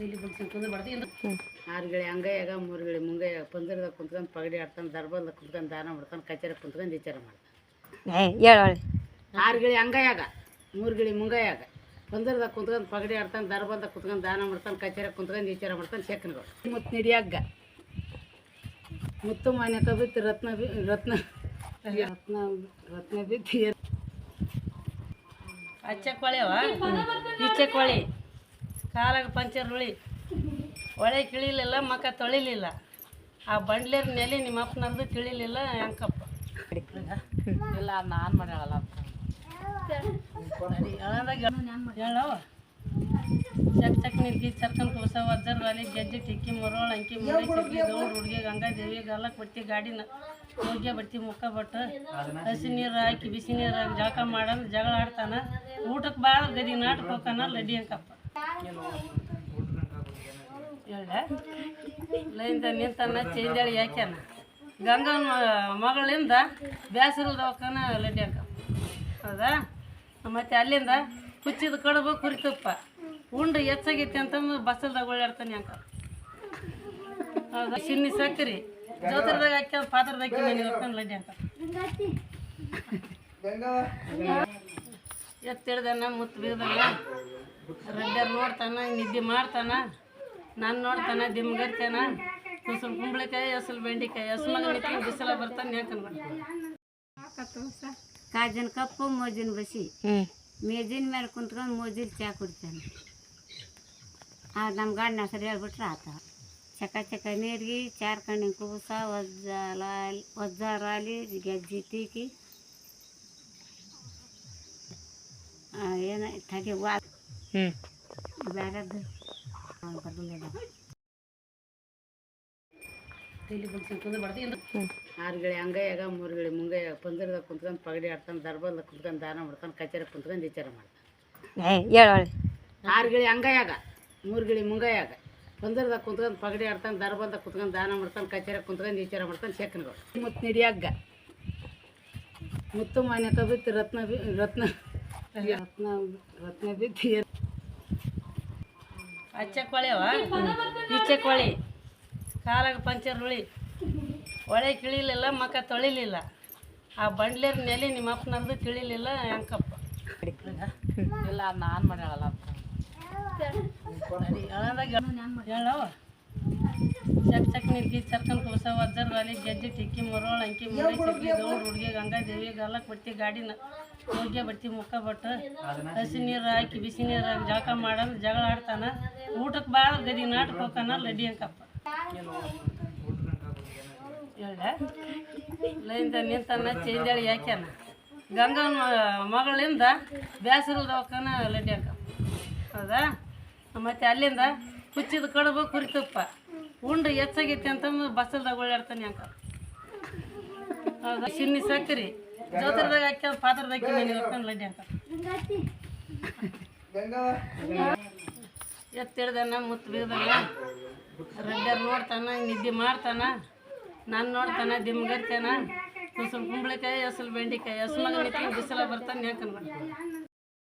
ಕುಂದ್ರ ಬಾರ್ದು ಇಂದ ಆರು ಗಿಳಿ ಅಂಗೈಯಾಗ ಮೂರು ಗಿಳಿ ಮುಂಗೈಯಾಗ ಪಂದಿರದಾಗ ಕುಂತ್ಕೊಂಡು ಪಗಡಿ ಆಡ್ತಾನೆ ದರ್ಬಲ್ದಾಗ ಕುಂತ್ಕೊಂಡು ದಾನ ಮಾಡ್ತಾನೆ ಕಚೇರಿ ಕುಂತ್ಕೊಂಡು ವಿಚಾರ ಮಾಡ್ತಾನೆ. ಆರು ಗಿಳಿ ಅಂಗೈಯಾಗ ಮೂರು ಗಿಳಿ ಮುಂಗೈಯಾಗ ಪಂದಿರದಾಗ ಕುಂತ್ಕೊಂಡು ಪಗಡಿ ಆಡ್ತಾನೆ ದರ್ಬಲ್ದಾಗ ಕುಂತ್ಕೊಂಡು ದಾನ ಮಾಡ್ತಾನೆ ಕಚೇರಿ ಕುಂತ್ಕೊಂಡು ವಿಚಾರ ಮಾಡ್ತಾನೆ ಶೇಖನ್ಗಳು ಮುತ್ತು ನಿಡಿಯಾಗ ಮುತ್ತು ಮಾನ್ಯಕ ಬಿತ್ತು ರತ್ನ ಬಿ ರತ್ನ ರತ್ನ ರತ್ನ ಬಿತ್ತು ಅಚ್ಚ ಇಚ್ಚಕ್ಕೊಳೆ ಈಚೆ ಕೊಳಿ. ಕಾಲಾಗ ಪಂಚರ್ ಉಳಿ ಒಳೆ ಕಿಳಿಲಿಲ್ಲ ಮಕ್ಕ ತೊಳಿಲಿಲ್ಲ. ಆ ಬಂಡ್ಲೇರ್ ನೆಲೆ ನಿಮ್ಮ ಅಪ್ಪನಂದು ತಿಳಿಲಿಲ್ಲ ಅಂಕಪ್ಪ ಇಲ್ಲ ನಾನು ಹೇಳವ ಚಕ್ ಚಕ್ ನಿರ್ಗಿ ಚರ್ಕನ್ ಕೂಸ ವಜ್ಜರ್ ವಾಲಿ ಗೆಜ್ಜೆ ಟಿಕ್ಕಿ ಮುರೋಳ ಅಂಕಿ ಮುಡಿ ಸಿಕ್ಕಿ ಗೌಡ್ ಹುಡುಗಿ ಗಂಗಾದೇವಿ ಗಾಲಕ್ ಬಟ್ಟಿ ಗಾಡಿನ ಹೋಗಿ ಬಟ್ಟಿ ಮುಖ ಬಟ್ಟು. ಹಸಿ ನೀರು ಹಾಕಿ ಬಿಸಿ ನೀರು ಹಾಕಿ ಜಳಕ ಮಾಡಂದ್ ಜಗಳ ಆಡ್ತಾನ. ಊಟಕ್ಕೆ ಭಾಳ ಗದಿ ನಾಟಕ ಹೋಗ್ತಾನ ಲಡ್ಡಿ ಅಂಕಪ್ಪ. ಲೈನ್ದ ನಿಂತನ ಚೇಂದೇಳಿ ಯಾಕ್ಯಾನ? ಗಂಗನ ಮಗಳಿಂದ ಬ್ಯಾಸರದ ಹೋಗ್ತಾನ ಲಡ್ಡಿ ಅಂಕಪ್ಪ ಹೌದಾ? ಮತ್ತೆ ಅಲ್ಲಿಂದ ಕುಚ್ಚಿದ ಕಡುಬು ಕುರಿತುಪ್ಪ. ಉಂಡು ಹೆಚ್ಚಾಗೈತಿ ಅಂತಂದು ಬಸ್ಸಲ್ದಾಗ ಓಡಾಡ್ತಾನೆ ಅಂಕ. ಹೌದಾ? ಸಿನ್ನಿ ಸಕ್ಕರಿ ಜೋತ್ರದಾಗ ಹಾಕ್ಯ ಪಾತ್ರದಾಗ ಲಡ್ಡಿ ಅಂಕ ಎತ್ತಿಡ್ದನ ಮುತ್ತು ಬೀಳ್ದಲ್ಲ ರಡ್ಡರ್ ನೋಡ್ತಾನ ನಿದ್ದೆ ಮಾಡ್ತಾನ ನಾನು ನೋಡ್ತಾನ ದಿಮ್ಗರ್ತಾನ ಕುಸಲ್ ಕುಂಬಳಕಾಯಿ ಹಸಲ್ ಬೆಂಡಿಕಾಯಿ ಹಸ್ಮಗ ನಿಂತ್ಕೊಂಡು ಬಿಸಿಲ ಬರ್ತಾನೆ ಯಾಕಂದ್ರೆ ಕಾಜಿನ ಕಪ್ಪು ಮೋಜಿನ ಬಸಿ. ಹ್ಞೂ ಮೇಜಿನ ಮೇಲೆ ಕುಂತ್ಕೊಂಡು ಮೋಜಿಲ್ ಚಾ ಕುಡ್ತಾನೆ. ಆ ನಮ್ಮ ಗಾಡಿನ ಹೆಸರು ಹೇಳ್ಬಿಟ್ರೆ ಆತ. ಚಕ ಚಕ ನೀರಿಗೆ ಚಾರ್ ಕಣ್ಣಿನ ಕುಬಸ ವಜ್ಜಾಲ ವಜ್ಜಾರಾಲಿ ಗೆಜ್ಜಿ ತೀಕಿ ಏನ ತಗೆ ವಾ ಹ್ಞೂ ಇಂದ ಆರು ಗಿಳಿ ಅಂಗೈಯಾಗ ಮೂರು ಗಿಳಿ ಮುಂಗೈಯಾಗ ಪಂದಿರದಾಗ ಕುಂತ್ಕೊಂಡು ಪಗಡಿ ಆಡ್ತಾನೆ ದರ್ಬಲ್ದಾಗ ಕುಂತ್ಕೊಂಡು ದಾನ ಮಾಡ್ತಾನೆ ಕಚೇರಿ ಕುಂತ್ಕೊಂಡು ವಿಚಾರ ಮಾಡ್ತಾನೆ. ಆರು ಗಿಳಿ ಅಂಗೈಯಾಗ ಮೂರು ಗಿಳಿ ಮುಂಗೈಯಾಗ ಪಂದಿರದಾಗ ಕುಂತ್ಕೊಂಡು ಪಗಡಿ ಆಡ್ತಾನೆ ದರ್ಬಲ್ದಾಗ ಕುಂತ್ಕೊಂಡು ದಾನ ಮಾಡ್ತಾನೆ ಕಚೇರಿ ಕುಂತ್ಕೊಂಡು ವಿಚಾರ ಮಾಡ್ತಾನೆ ಶೇಖನ್ಗಳು ಮುತ್ತು ನಿಡಿಯಾಗ. ಮುತ್ತು ಮಾನ್ಯಕ ಬಿತ್ತು ರತ್ನ ಬಿ ರತ್ನ ರತ್ನ ರತ್ನ ಬಿತ್ತು ಅಚ್ಚ ಕೊಳೆವ ಈಚೆ ಕೊಳಿ. ಕಾಲಾಗ ಪಂಚರ್ ಹುಳಿ. ಒಳೆ ಕಿಳಿಲಿಲ್ಲ ಮಕ್ಕ ತೊಳಿಲಿಲ್ಲ. ಆ ಬಂಡ್ಲೇರ್ ನೆಲೆ ನಿಮ್ಮ ಅಪ್ಪನಂದು ತಿಳಿಲಿಲ್ಲ ಹೆಂಕಪ್ಪ ಇಲ್ಲ ನಾನು ಮಾಡ್ಯಾಳಲ್ಲ ಹೇಳವ ಚಕ್ ಚಕ್ ನಿರ್ಗಿ ಚರ್ಕನ್ ಕುಬಸ ವಜ್ಜರ್ ಗಾಲಿ, ಗೆಜ್ಜೆ, ಟಿಕ್ಕಿ ಮರೋಳ್ ಅಂಕಿ ಮುಡಿ ಸಿಕ್ಕಿ ಗೌಡ್ ಹುಡುಗಿ ಗಂಗಾದೇವಿ ಗಾಲಕ್ ಬಟ್ಟಿ ಗಾಡಿನ ಹೋಗ್ಯ ಬಟ್ಟಿ ಮುಖ ಬಟ್ಟು, ಹಸಿ ನೀರು ಹಾಕಿ, ಬಿಸಿ ನೀರು ಹಾಕಿ, ಜಳಕ ಮಾಡಂದ್ ಜಗಳ ಆಡ್ತಾನ. ಊಟಕ್ಕೆ ಭಾಳ ಗದಿ ನಾಟಕ ಹೋಗ್ತಾನ ಲಡ್ಡಿ ಅಂಕಪ್ಪ. ಲೈನ್ದ ನಿಂತನ ಚೇಂದೇಳಿ ಯಾಕ್ಯಾನ? ಗಂಗನ, ಮಗಳಿಂದ ಬೇಸರದ ಹೋಗ್ತಾನ ಲಡ್ಡಿ ಅಂಕಪ್ಪ. ಹೌದಾ? ಮತ್ತು ಅಲ್ಲಿಂದ ಕುಚ್ಚಿದ ಕಡುಬು ಕುರಿತುಪ್ಪ. ಉಂಡು ಹೆಚ್ಚಾಗೈತಿ ಅಂತಂದು ಬಸ್ಸಲ್ದಾಗ ಓಡಾಡ್ತಾನೆ ಅಂಕ. ಹೌದಾ? ಸಿನ್ನಿ ಸಕ್ಕರಿ ಜೋತ್ರದಾಗ ಹಾಕ್ಯ ಪಾತ್ರದಾಗ ಹೋಗ್ತಾನೆ ಲಡ್ಡಿ ಅಂಕ. ಎತ್ತಿಡ್ದನ ಮುತ್ತು ಬೀಳ್ದಲ್ಲ ರಡ್ಡರ್ ನೋಡ್ತಾನ, ನಿದ್ದೆ ಮಾಡ್ತಾನ. ನಾನು ನೋಡ್ತಾನ, ದಿಮ್ಗರ್ತಾನ. ಕುಸಲ್ ಕುಂಬಳಕಾಯಿ, ಹಸಲ್ ಬೆಂಡೆಕಾಯಿ ನಿಂತ್ಕೊಂಡು ಬಿಸಿಲ ಬರ್ತಾನೆ ಯಾಕಂದ್ರೆ